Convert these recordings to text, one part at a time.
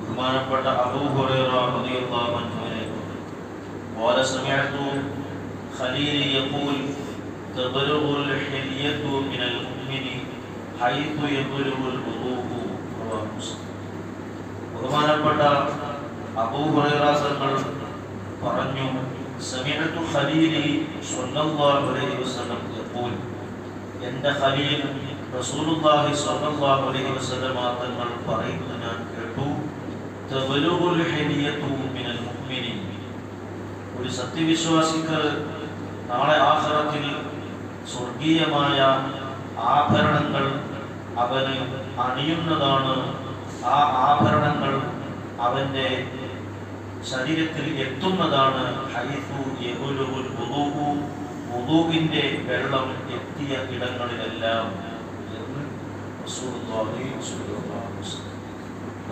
ബഹുമാനപ്പെട്ട അബൂ ഹുറൈറ റളിയല്ലാഹു അൻഹുവിനെ قال سمعت خليلي يقول تبلغ الحلية من المؤمن حيث يبلغ الوضوء رواه مسلم ബഹുമാനപ്പെട്ട അബൂ ഹുറൈറ തങ്ങൾ പറഞ്ഞു സമിഅതു ഖലീലി സ്വല്ലല്ലാഹു അലൈഹി വസല്ലം യഖൂൽ എൻ്റെ ഖലീൽ റസൂലുള്ളാഹി സ്വല്ലല്ലാഹു അലൈഹി വസല്ലമ തങ്ങൾ പറയുന്നത് ഞാൻ കേട്ടു. തബലുഗുൽ ഹിലിയതു മിനൽ മുഅ്മിനി ഒരു സത്യവിശ്വാസിക്ക് നാളെ ആഖിറത്തിൽ സ്വർഗീയമായ ആഭരണങ്ങൾ അവന് അണിയുന്നതാണ്. ആ ആഭരണങ്ങൾ അവന്റെ ശരീരത്തിൽ എത്തുന്നതാണ്. ഹൈഫു വുദൂഉ. വുദൂഇന്റെ വെള്ളം എത്തിയ ഇടങ്ങളിലെല്ലാം എന്ന് റസൂലുള്ളാഹി സ്വല്ലല്ലാഹു അലൈഹി വസല്ലം.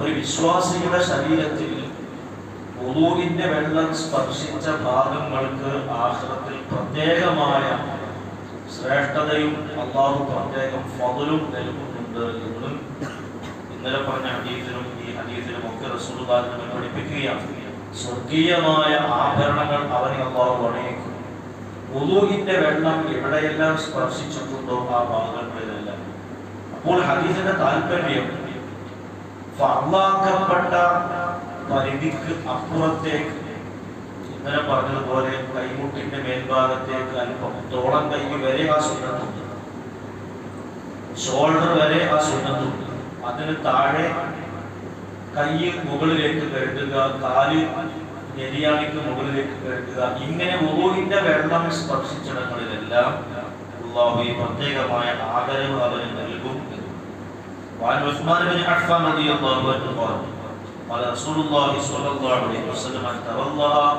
ഒരു വിശ്വാസിയുടെ ശരീരത്തിൽ ഉളൂവിന്റെ വെള്ളം സ്പർശിച്ച ഭാഗങ്ങൾക്ക് ആഖിറത്തിൽ പ്രത്യേകമായ ശ്രേഷ്ഠതയും അള്ളാഹു പ്രത്യേകം ഫതലും നൽകുന്നുണ്ട് എന്നും ഇന്നലെ പറഞ്ഞ ഹദീസിലും ഈ ഹദീസിലും ഒക്കെ നമ്മെ പഠിപ്പിക്കുകയാണ്. സ്വർഗീയമായ ആഭരണങ്ങൾ അവനെ അള്ളാഹു അണയിക്കും വുദൂഹിന്റെ വെള്ളം എവിടെയെല്ലാം സ്പർശിച്ചിട്ടുണ്ടോ ആ ഭാഗങ്ങളിലെല്ലാം. അപ്പോൾ ഹദീസിന്റെ താല്പര്യം ഫർലാക്കപ്പെട്ട പരിധിക്ക് അപ്പുറത്തേക്ക് ഇന്നലെ പറഞ്ഞതുപോലെ കൈമുട്ടിന്റെ മേൽഭാഗത്തേക്ക് അല്പം തോളം കൈ വരെ ആ സുന്നത്തുണ്ട്. ഷോൾഡർ വരെ ആ സുന്നത്തുണ്ട്. അതിന് താഴെ കൈ മുകളിലേക്ക് കരുതുക കാൽ നെരിയാണിക്ക് മുകളിലേക്ക് കരുതുക ഇങ്ങനെ വുളുവിന്റെ വെള്ളം സ്പർശിച്ചിടങ്ങളിലെല്ലാം അള്ളാഹു പ്രത്യേകമായ ആദരവ് അവന് നൽകും. وعن عثمان بن عفان رضي الله عنه قال قال رسول الله صلى الله عليه وسلم من تولى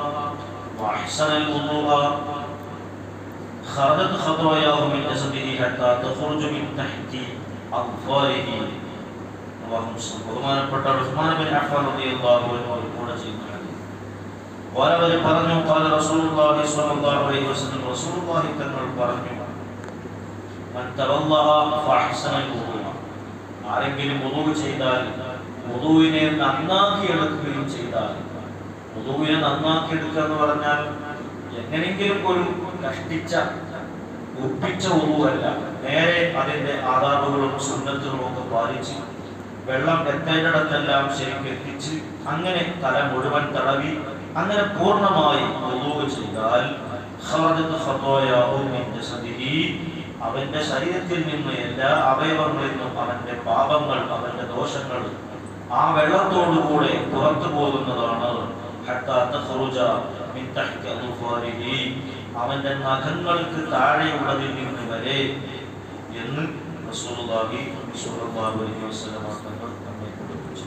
واحسن الوضوء خرجت خطاياه من جسده حتى تخرج من تحت اظفاره رواه مسلم ബഹുമാനപ്പെട്ട ഉസ്മാൻ ബിൻ അഫ്ഫാൻ റളിയല്ലാഹു അൻഹു റിപ്പോർട്ട് ചെയ്യുന്ന ഹദീസ് വലവർ പറഞ്ഞു قال رسول الله صلى الله عليه وسلم رسول الله തങ്ങൾ പറഞ്ഞു من تولى فاحسن الوضوء ആരെങ്കിലും വുദൂ ചെയ്താൽ വുദൂവിനെ നന്നാക്കി എടുക്കുകയും ചെയ്താൽ വുദൂവിനെ നന്നാക്കി എടുക്കുക എന്ന് പറഞ്ഞാൽ എങ്ങനെങ്കിലും ഒരു കഷ്ടിച്ച ഒപ്പിച്ച വുദൂവല്ല നേരെ അതിന്റെ ആധാറുകളും സുന്നത്തുകളും ഒക്കെ പാലിച്ച് വെള്ളം എത്തേണ്ടിടത്തെല്ലാം ശരിക്കും എത്തിച്ച് അങ്ങനെ തല മുഴുവൻ തടവി അങ്ങനെ പൂർണമായി വുദൂ ചെയ്താൽ അവന്റെ ശരീരത്തിൽ നിന്ന് എല്ലാ അവയവങ്ങളിൽ നിന്നും അവന്റെ പാപങ്ങൾ അവന്റെ ദോഷങ്ങൾ ആ വെള്ളത്തോടുകൂടെ പുറത്തു പോകുന്നതാണ്. അവന്റെ നഖങ്ങൾക്ക് താഴെയുള്ളതിൽ നിന്ന് വരെ എന്ന് റസൂലുള്ളാഹി സ്വല്ലല്ലാഹു അലൈഹി വസല്ലം നമ്മെ പഠിപ്പിച്ചു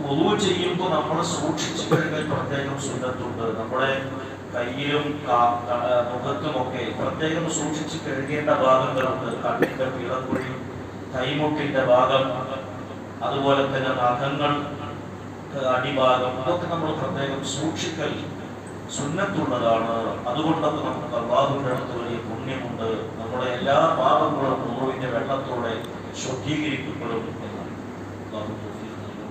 വുളു ചെയ്യുമ്പോൾ നമ്മൾ സൂക്ഷിച്ചു കഴിഞ്ഞാൽ പ്രത്യേകം സുന്നത്തുണ്ട്. നമ്മുടെ കയ്യിലും മുഖത്തുമൊക്കെ പ്രത്യേകം സൂക്ഷിച്ച് കഴുകേണ്ട ഭാഗങ്ങളുണ്ട്. കണ്ണിന്റെ പിളക്കുഴി കൈമുട്ടിന്റെ ഭാഗം അതുപോലെ തന്നെ നഖങ്ങൾ അടിഭാഗം അതൊക്കെ നമ്മൾ പ്രത്യേകം സൂക്ഷിക്കൽ സുന്നത്തുള്ളതാണ്. അതുകൊണ്ടൊക്കെ നമുക്ക് അള്ളാഹുവിന്റെ അടുത്ത് വലിയ പുണ്യമുണ്ട്. നമ്മുടെ എല്ലാ പാപങ്ങളും മുഴുവിന്റെ വെള്ളത്തോടെ ശുദ്ധീകരിക്കപ്പെടും എന്നാണ്